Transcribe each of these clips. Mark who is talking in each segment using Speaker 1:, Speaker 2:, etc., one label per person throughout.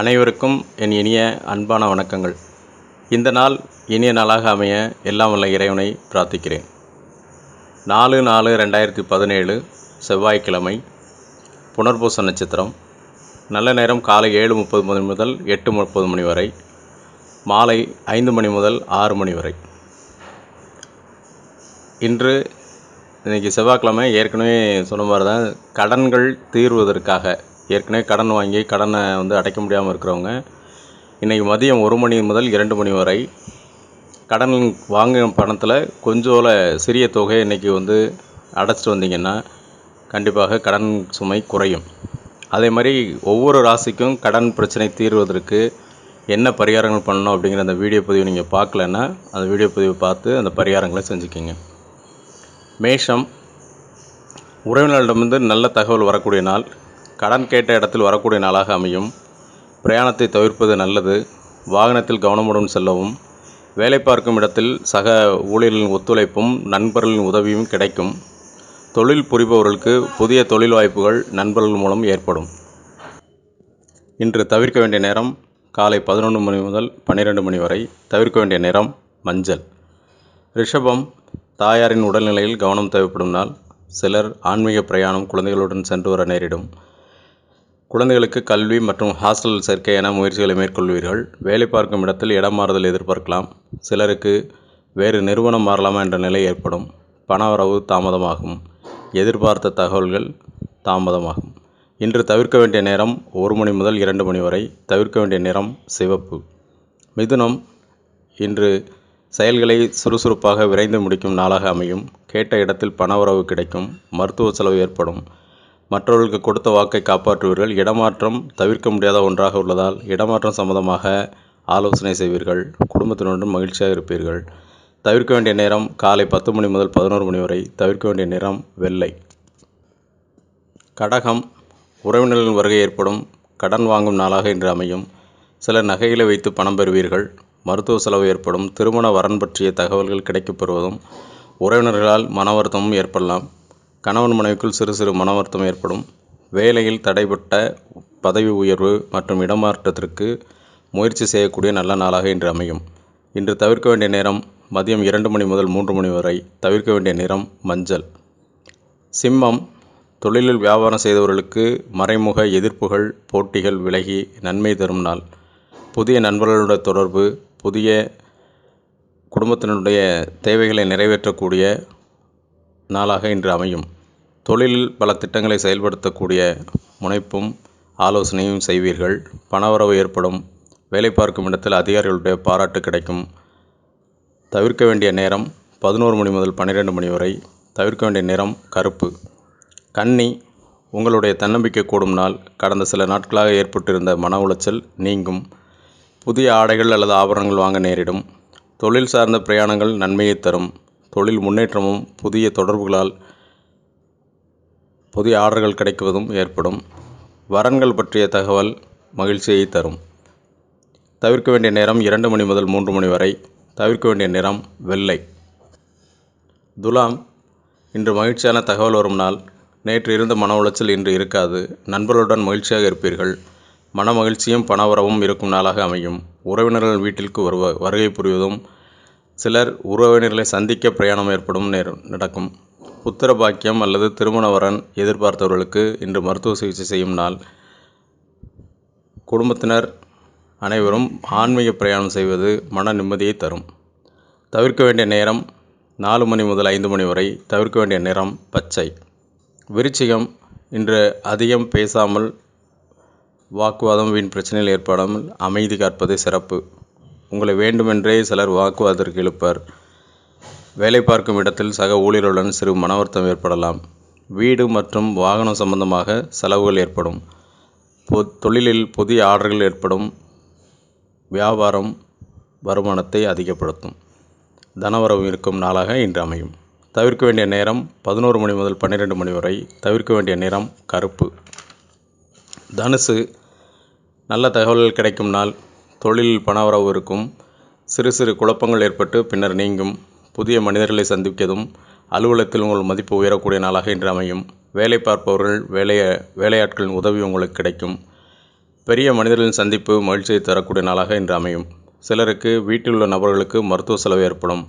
Speaker 1: அனைவருக்கும் என் இனிய அன்பான வணக்கங்கள். இந்த நாள் இனிய நாளாக அமைய எல்லாம் வல்ல இறைவனை பிரார்த்திக்கிறேன். நாலு நாலு ரெண்டாயிரத்தி பதினேழு செவ்வாய்க்கிழமை புனர்பூச நட்சத்திரம். நல்ல நேரம் காலை ஏழு முப்பது மணி முதல் எட்டு முப்பது மணி வரை மாலை ஐந்து மணி முதல் ஆறு மணி வரை. இன்று இன்றைக்கி செவ்வாய்க்கிழமை ஏற்கனவே சொன்ன மாதிரி தான் கடன்கள் தீர்வதற்காக ஏற்கனவே கடன் வாங்கி கடனை வந்து அடைக்க முடியாமல் இருக்கிறவங்க இன்றைக்கி மதியம் ஒரு மணி முதல் இரண்டு மணி வரை கடன் வாங்கின பணத்தில் கொஞ்சோல சிறிய தொகை இன்றைக்கி வந்து அடைச்சிட்டு வந்தீங்கன்னா கண்டிப்பாக கடன் சுமை குறையும். அதே மாதிரி ஒவ்வொரு ராசிக்கும் கடன் பிரச்சனை தீர்வதற்கு என்ன பரிகாரங்கள் பண்ணணும் அப்படிங்கிற அந்த வீடியோ பதிவு நீங்கள் பார்க்கலன்னா அந்த வீடியோ பதிவை பார்த்து அந்த பரிகாரங்களை செஞ்சுக்கிங்க. மேஷம் உறவினர்களிடமிருந்து நல்ல தகவல் வரக்கூடிய நாள். கடன் கேட்ட இடத்தில் வரக்கூடிய நாளாக அமையும். பிரயாணத்தை தவிர்ப்பது நல்லது. வாகனத்தில் கவனமுடன் செல்லவும். வேலை பார்க்கும் இடத்தில் சக ஊழியர்களின் ஒத்துழைப்பும் நண்பர்களின் உதவியும் கிடைக்கும். தொழில் புரிபவர்களுக்கு புதிய தொழில் வாய்ப்புகள் நண்பர்கள் மூலம் ஏற்படும். இன்று தவிர்க்க வேண்டிய நேரம் காலை பதினொன்று மணி முதல் பன்னிரெண்டு மணி வரை தவிர்க்க வேண்டிய நேரம் மஞ்சள். ரிஷபம் தாயாரின் உடல்நிலையில் கவனம் தேவைப்படும் நாள். சிலர் ஆன்மீக பிரயாணம் குழந்தைகளுடன் சென்று வர நேரிடும். குழந்தைகளுக்கு கல்வி மற்றும் ஹாஸ்டல் சேர்க்கை என முயற்சிகளை மேற்கொள்வீர்கள். வேலை பார்க்கும் இடத்தில் இடம் மாறுதல் எதிர்பார்க்கலாம். சிலருக்கு வேறு நிறுவனம் மாறலாமா என்ற நிலை ஏற்படும். பணவரவு தாமதமாகும். எதிர்பார்த்த தகவல்கள் தாமதமாகும். இன்று தவிர்க்க வேண்டிய நேரம் ஒரு மணி முதல் இரண்டு மணி வரை தவிர்க்க வேண்டிய நிறம் சிவப்பு. மிதுனம் இன்று செயல்களை சுறுசுறுப்பாக விரைந்து முடிக்கும் நாளாக அமையும். கேட்ட இடத்தில் பணவரவு கிடைக்கும். மருத்துவ செலவு ஏற்படும். மற்றவர்களுக்கு கொடுத்த வாக்கை காப்பாற்றுவீர்கள். இடமாற்றம் தவிர்க்க முடியாத ஒன்றாக உள்ளதால் இடமாற்றம் சம்பந்தமாக ஆலோசனை செய்வீர்கள். குடும்பத்தினருடன் மகிழ்ச்சியாக இருப்பீர்கள். தவிர்க்க வேண்டிய நேரம் காலை பத்து மணி முதல் பதினோரு மணி வரை தவிர்க்க வேண்டிய நேரம் வெள்ளை. கடகம் உறவினர்களின் வருகை ஏற்படும். கடன் வாங்கும் நாளாக இன்று அமையும். சில நகைகளை வைத்து பணம் பெறுவீர்கள். மருத்துவ செலவு ஏற்படும். திருமண வரன் பற்றிய தகவல்கள் கிடைக்கப்பெறுவதும் உறவினர்களால் மன வருத்தமும் ஏற்படலாம். கணவன் மனைவிக்குள் சிறு சிறு மனவருத்தம் ஏற்படும். வேலையில் தடைப்பட்ட பதவி உயர்வு மற்றும் இடமாற்றத்திற்கு முயற்சி செய்யக்கூடிய நல்ல நாளாக இன்று அமையும். இன்று தவிர்க்க வேண்டிய நேரம் மதியம் இரண்டு மணி முதல் மூன்று மணி வரை தவிர்க்க வேண்டிய நிறம் மஞ்சள். சிம்மம் தொழிலில் வியாபாரம் செய்தவர்களுக்கு மறைமுக எதிர்ப்புகள் போட்டிகள் விலகி நன்மை தரும் நாள். புதிய நண்பர்களுடைய தொடர்பு புதிய குடும்பத்தினுடைய தேவைகளை நிறைவேற்றக்கூடிய நாளாக இன்று அமையும். தொழிலில் பல திட்டங்களை செயல்படுத்தக்கூடிய முனைப்பும் ஆலோசனையும் செய்வீர்கள். பணவரவு ஏற்படும். வேலை பார்க்கும் இடத்தில் அதிகாரிகளுடைய பாராட்டு கிடைக்கும். தவிர்க்க வேண்டிய நேரம் பதினோரு மணி முதல் பன்னிரெண்டு மணி வரை. தவிர்க்க வேண்டிய நிறம் கருப்பு. கன்னி உங்களுடைய தன்னம்பிக்கை கூடும் நாள். கடந்த சில நாட்களாக ஏற்பட்டிருந்த மன உளைச்சல் நீங்கும். புதிய ஆடைகள் அல்லது ஆபரணங்கள் வாங்க நேரிடும். தொழில் சார்ந்த பிரயாணங்கள் நன்மையை தரும். தொழில் முன்னேற்றமும் புதிய தொடர்புகளால் புதிய ஆர்டர்கள் கிடைக்குவதும் ஏற்படும். வரன்கள் பற்றிய தகவல் மகிழ்ச்சியை தரும். தவிர்க்க வேண்டிய நேரம் இரண்டு மணி முதல் மூன்று மணி வரை. தவிர்க்க வேண்டிய நிறம் வெள்ளை. துலாம் இன்று மகிழ்ச்சியான தகவல் வரும் நாள். நேற்று இருந்த மன உளைச்சல் இன்று இருக்காது. நண்பர்களுடன் மகிழ்ச்சியாக இருப்பீர்கள். மன மகிழ்ச்சியும் பணவரவும் இருக்கும் நாளாக அமையும். உறவினர்கள் வீட்டிற்கு வருவ வருகை புரிவதும் சிலர் உறவினர்களை சந்திக்க பிரயாணம் ஏற்படும் நேரம் நடக்கும். புத்திர பாக்கியம் அல்லது திருமணவரன் எதிர்பார்த்தவர்களுக்கு இன்று மருத்துவ சிகிச்சை செய்யும் நாள். குடும்பத்தினர் அனைவரும் ஆன்மீக பிரயாணம் செய்வது மன நிம்மதியை தரும். தவிர்க்க வேண்டிய நேரம் நாலு மணி முதல் ஐந்து மணி வரை தவிர்க்க வேண்டிய நிறம் பச்சை. விருச்சிகம் இன்று அதிகம் பேசாமல் வாக்குவாதம் வீண் பிரச்சனையில் ஏற்படாமல் அமைதி காற்பது சிறப்பு. உங்களை வேண்டுமென்றே சிலர் வாக்குவாதத்திற்கு இழுப்பர். வேலை பார்க்கும் இடத்தில் சக ஊழியர்களுடன் சிறு மனவருத்தம் ஏற்படலாம். வீடு மற்றும் வாகனம் சம்பந்தமாக செலவுகள் ஏற்படும். பொ தொழிலில் புதிய ஆர்டர்கள் ஏற்படும். வியாபாரம் வருமானத்தை அதிகப்படுத்தும். தனவரவு இருக்கும் நாளாக இன்று அமையும். தவிர்க்க வேண்டிய நேரம் பதினோரு மணி முதல் பன்னிரெண்டு மணி வரை தவிர்க்க வேண்டிய நிறம் கருப்பு. தனுசு நல்ல தகவல்கள் கிடைக்கும் நாள். தொழிலில் பணவரவு இருக்கும். சிறு சிறு குழப்பங்கள் ஏற்பட்டு பின்னர் நீங்கும். புதிய மனிதர்களை சந்திக்கதும் அலுவலகத்தில் உங்கள் மதிப்பு உயரக்கூடிய நாளாக இன்று அமையும். வேலை பார்ப்பவர்கள் வேலைய வேலையாட்களின் உதவி உங்களுக்கு கிடைக்கும். பெரிய மனிதர்களின் சந்திப்பு மகிழ்ச்சியை தரக்கூடிய நாளாக இன்று அமையும். சிலருக்கு வீட்டில் உள்ள நபர்களுக்கு மருத்துவ செலவு ஏற்படும்.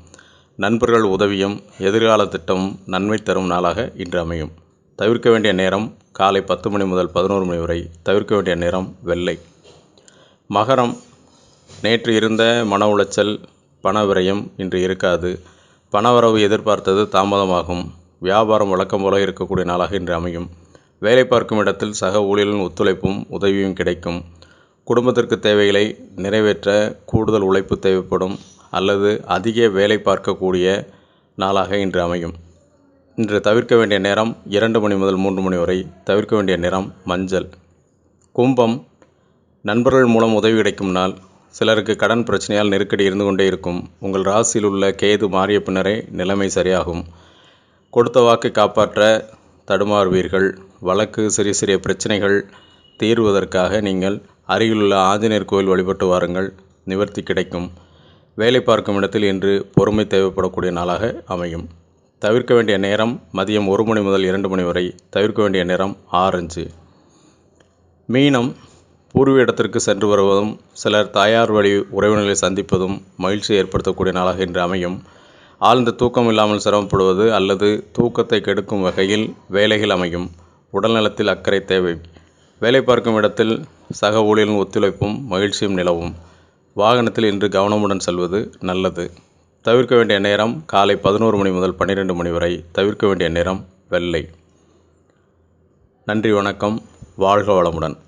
Speaker 1: நண்பர்கள் உதவியும் எதிர்கால திட்டமும் நன்மை தரும் நாளாக இன்று அமையும். தவிர்க்க வேண்டிய நேரம் காலை பத்து மணி முதல் பதினோரு மணி வரை. தவிர்க்க வேண்டிய நேரம் வெள்ளை. மகரம். நேற்று இருந்த மன உளைச்சல் பண விரயம் இன்று இருக்காது. பணவரவு எதிர்பார்த்தது தாமதமாகும். வியாபாரம் வழக்கம் போல இருக்கக்கூடிய நாளாக இன்று அமையும். வேலை பார்க்கும் இடத்தில் சக ஊழியர்களின் ஒத்துழைப்பும் உதவியும் கிடைக்கும். குடும்பத்திற்கு தேவைகளை நிறைவேற்ற கூடுதல் உழைப்பு தேவைப்படும் அல்லது அதிக வேலை பார்க்கக்கூடிய நாளாக இன்று அமையும். இன்று தவிர்க்க வேண்டிய நேரம் இரண்டு மணி முதல் மூன்று மணி வரை தவிர்க்க வேண்டிய நிறம் மஞ்சள். கும்பம் நண்பர்கள் மூலம் உதவி கிடைக்கும் நாள் சிலருக்கு கடன் பிரச்சனையால் நெருக்கடி இருந்து கொண்டே இருக்கும். உங்கள் ராசியில் உள்ள கேது மாறிய பின்னரே நிலைமை சரியாகும். கொடுத்த வாக்கு காப்பாற்ற தடுமாறுவீர்கள். வழக்கு சிறிய சிறிய பிரச்சனைகள் தீர்வதற்காக நீங்கள் அருகிலுள்ள ஆஞ்சநேயர் கோயில் வழிபட்டு வாருங்கள். நிவர்த்தி கிடைக்கும். வேலை பார்க்கும் இடத்தில் இன்று பொறுமை தேவைப்படக்கூடிய நாளாக அமையும். தவிர்க்க வேண்டிய நேரம் மதியம் ஒரு மணி முதல் இரண்டு மணி வரை தவிர்க்க வேண்டிய நேரம் ஆரஞ்சு மீனம் பூர்வீக இடத்திற்கு சென்று வருவதும் சிலர் தாயார் வழி உறவினர்களை சந்திப்பதும் மகிழ்ச்சி ஏற்படுத்தக்கூடிய நாளாக இன்று அமையும். ஆழ்ந்த தூக்கம் இல்லாமல் சிரமப்படுவது அல்லது தூக்கத்தை கெடுக்கும் வகையில் வேலைகள் அமையும். உடல்நலத்தில் அக்கறை தேவை. வேலை பார்க்கும் இடத்தில் சக ஊழியரின் ஒத்துழைப்பும் மகிழ்ச்சியும் நிலவும். வாகனத்தில் இன்று கவனமுடன் செல்வது நல்லது. தவிர்க்க வேண்டிய நேரம் காலை பதினோரு மணி முதல் பன்னிரெண்டு மணி வரை தவிர்க்க வேண்டிய நேரம் வெள்ளை. நன்றி வணக்கம். வாழ்க வளமுடன்.